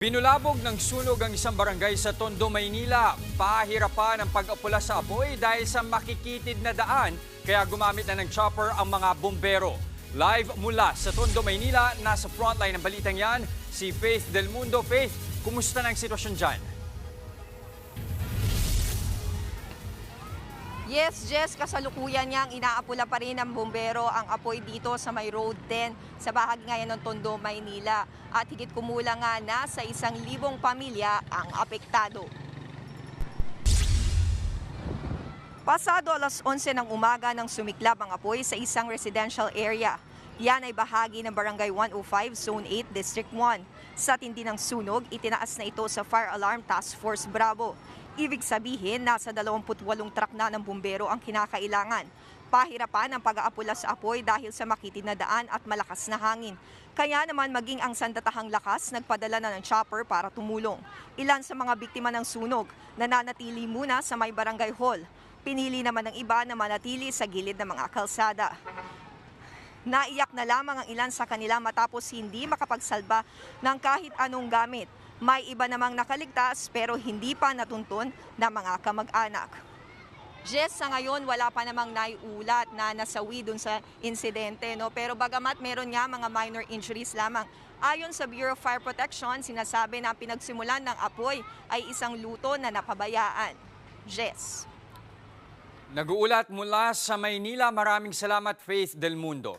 Pinulabog ng sunog ang isang barangay sa Tondo, Maynila. Pahirapan ang pag-apula sa apoy dahil sa makikitid na daan kaya gumamit na ng chopper ang mga bombero. Live mula sa Tondo, Maynila, nasa frontline ng balitang yan, si Faith Del Mundo. Faith, kumusta na ang sitwasyon dyan? Yes, Jess, kasalukuyan niyang inaapula pa rin ng bumbero ang apoy dito sa may road 10 sa bahagi ngayon ng Tondo, Maynila. At higit kumulang nga na sa isang libong pamilya ang apektado. Pasado alas 11 ng umaga nang sumiklab ang apoy sa isang residential area. Yan ay bahagi ng Barangay 105, Zone 8, District 1. Sa tindi ng sunog, itinaas na ito sa Fire Alarm Task Force Bravo. Ibig sabihin, nasa 28 truck na ng bumbero ang kinakailangan. Pahirapan ang pag-aapula sa apoy dahil sa makitid na daan at malakas na hangin. Kaya naman maging ang sandatahang lakas nagpadala na ng chopper para tumulong. Ilan sa mga biktima ng sunog nananatili muna sa may barangay hall. Pinili naman ng iba na manatili sa gilid ng mga kalsada. Naiyak na lamang ang ilan sa kanila matapos hindi makapagsalba ng kahit anong gamit. May iba namang nakaligtas pero hindi pa natuntun ng mga kamag-anak. Jess, sa ngayon wala pa namang naiulat na nasawi dun sa insidente. No? Pero bagamat meron nga mga minor injuries lamang. Ayon sa Bureau of Fire Protection, sinasabi na pinagsimulan ng apoy ay isang luto na napabayaan. Jess. Nag-uulat mula sa Maynila, maraming salamat Faith Del Mundo.